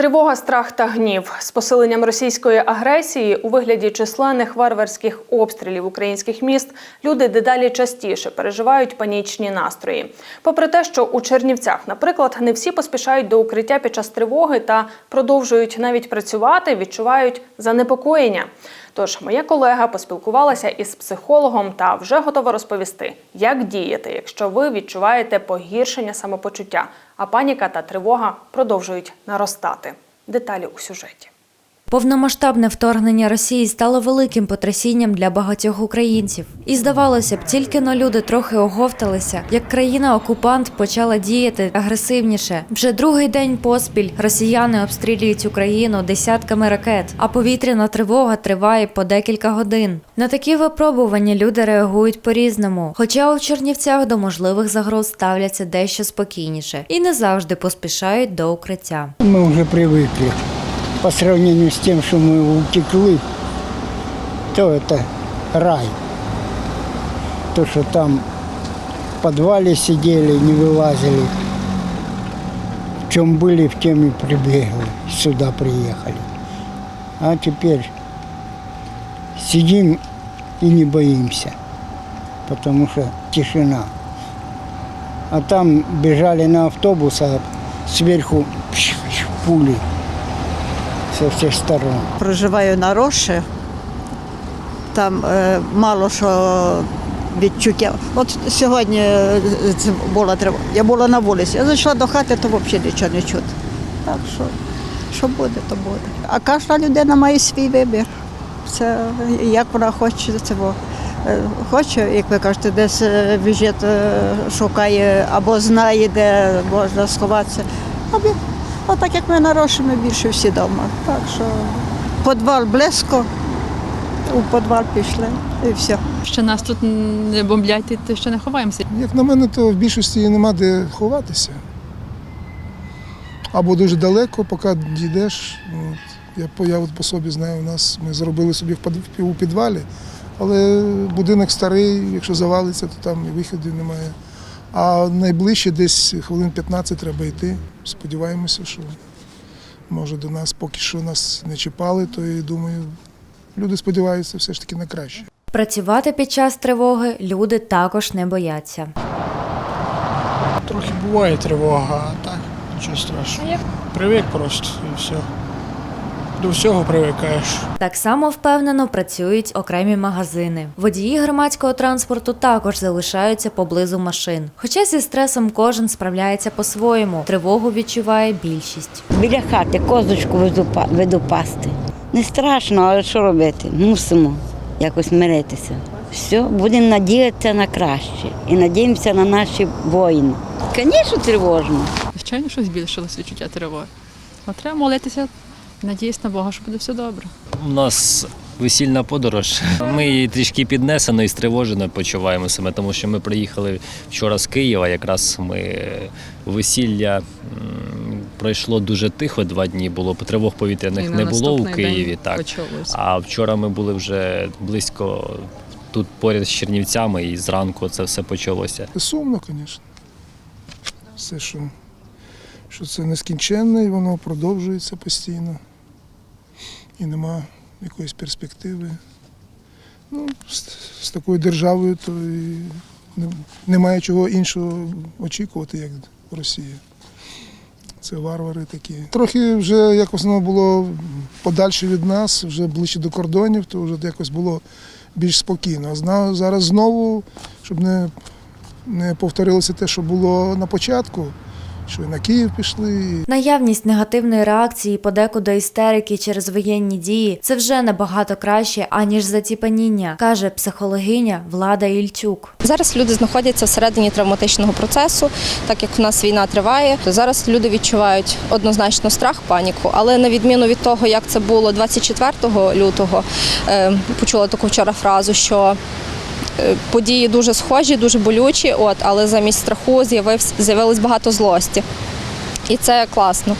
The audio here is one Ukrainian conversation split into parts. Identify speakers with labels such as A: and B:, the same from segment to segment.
A: Тривога, страх та гнів з посиленням російської агресії у вигляді численних варварських обстрілів українських міст люди дедалі частіше переживають панічні настрої. Попри те, що у Чернівцях, наприклад, не всі поспішають до укриття під час тривоги та продовжують навіть працювати, відчувають занепокоєння. Тож моя колега поспілкувалася із психологом та вже готова розповісти, як діяти, якщо ви відчуваєте погіршення самопочуття, а паніка та тривога продовжують наростати. Деталі у сюжеті.
B: Повномасштабне вторгнення Росії стало великим потрясінням для багатьох українців. І здавалося б, тільки но люди трохи оговталися, як країна-окупант почала діяти агресивніше. Вже другий день поспіль росіяни обстрілюють Україну десятками ракет, а повітряна тривога триває по декілька годин. На такі випробування люди реагують по-різному. Хоча у Чернівцях до можливих загроз ставляться дещо спокійніше і не завжди поспішають до укриття.
C: Мы уже привыкли. По сравнению с тем, что мы утекли, то это рай. То, что там в подвале сидели, не вылазили. В чем были, в тем и прибегли. Сюда приехали. А теперь сидим и не боимся, потому что тишина. А там бежали на автобус, а сверху пули со всех сторон.
D: проживаю на Роші, там е, мало що відчуття. От сьогодні е, це була тривога. Я була на вулиці. Я зайшла до хати, то взагалі нічого не чути. Так що, що буде, то буде. А кожна людина має свій вибір. Це як вона хоче цього. Е, Хоче, як ви кажете, десь е, бюджет шукає або знає, де можна сховатися. Або отак як ми на Роші, більше всі вдома. Так що підвал близько, у підвал пішли і все.
E: Що нас тут не бомблять, то ще не ховаємося.
F: Як на мене, то в більшості нема де ховатися. Або дуже далеко, поки дійдеш. От. Я, по- я от по собі знаю, у нас ми зробили собі в у підвалі, але будинок старий, якщо завалиться, то там і виходу немає. А найближче десь хвилин 15 треба йти. Сподіваємося, що може до нас поки що нас не чіпали, то і думаю, люди сподіваються все ж таки на краще.
B: Працювати під час тривоги люди також не бояться.
G: Трохи буває тривога, а так нічого страшного. Привик просто і все. До всього привикаєш.
B: Так само впевнено працюють окремі магазини. Водії громадського транспорту також залишаються поблизу машин. Хоча зі стресом кожен справляється по-своєму. Тривогу відчуває більшість.
H: Біля хати козочку веду, пасти. Не страшно, але що робити? Мусимо якось миритися. Все, будемо надіятися на краще і надіємося на наші воїни. Звісно, тривожно.
E: Звичайно, що збільшилось відчуття тривоги. Треба молитися, надіятися на Бога, що буде все добре.
I: У нас весільна подорож. Ми її трішки піднесено і стривожено почуваємо себе, тому що ми приїхали вчора з Києва. Якраз ми весілля пройшло дуже тихо. Два дні було тривог повітряних не було у Києві. Так
E: Почалось.
I: а вчора ми були вже близько тут поряд з Чернівцями, і зранку це все почалося.
F: Сумно, звісно. Все, що, що це нескінченне, і воно продовжується постійно. І нема якоїсь перспективи. Ну, з, з такою державою то і немає чого іншого очікувати, як Росія. Це варвари такі. Трохи вже якось воно було подальше від нас, вже ближче до кордонів, то вже якось було більш спокійно. А зараз знову, щоб не не повторилося те, що було на початку, що і на Київ пішли.
B: Наявність негативної реакції, подекуди істерики через воєнні дії це вже набагато краще, аніж заціпаніння, каже психологиня Влада Ільчук.
J: Зараз люди знаходяться всередині травматичного процесу, так як в нас війна триває. То зараз люди відчувають однозначно страх, паніку. Але на відміну від того, як це було 24 лютого, е, почула таку вчора фразу, що події дуже схожі, дуже болючі, от, але замість страху з'явилось багато злості. І це класно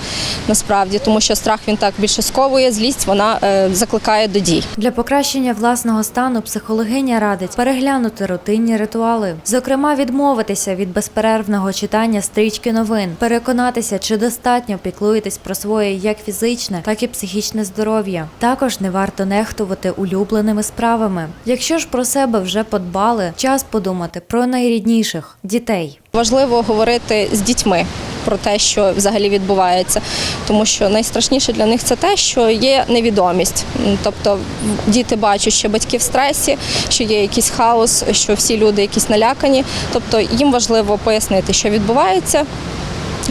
J: насправді, тому що страх він так більше сковує, злість вона е, закликає до дій.
B: Для покращення власного стану психологиня радить переглянути рутинні ритуали, зокрема, відмовитися від безперервного читання стрічки новин, переконатися, чи достатньо піклуєтесь про своє як фізичне, так і психічне здоров'я. Також не варто нехтувати улюбленими справами. Якщо ж про себе вже подбали, час подумати про найрідніших дітей.
J: Важливо говорити з дітьми про те, що взагалі відбувається, тому що найстрашніше для них це те, що є невідомість. Тобто діти бачать, що батьки в стресі, що є якийсь хаос, що всі люди якісь налякані. Тобто їм важливо пояснити, що відбувається.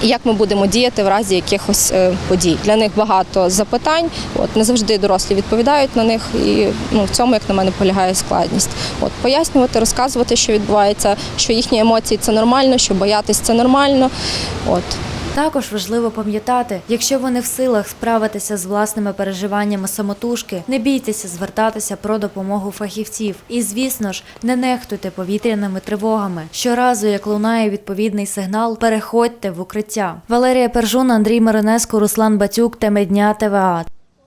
J: Як ми будемо діяти в разі якихось е, подій? Для них багато запитань. От не завжди дорослі відповідають на них, і ну в цьому, як на мене, полягає складність. От пояснювати, розказувати, що відбувається, що їхні емоції це нормально, що боятись це нормально. От
B: Також важливо пам'ятати, якщо ви не в силах справитися з власними переживаннями самотужки, не бійтеся звертатися про допомогу фахівців. І, звісно ж, не нехтуйте повітряними тривогами. Щоразу, як лунає відповідний сигнал, переходьте в укриття. Валерія Пержун, Андрій Маринеско, Руслан Батюк, Теми дня ТВА.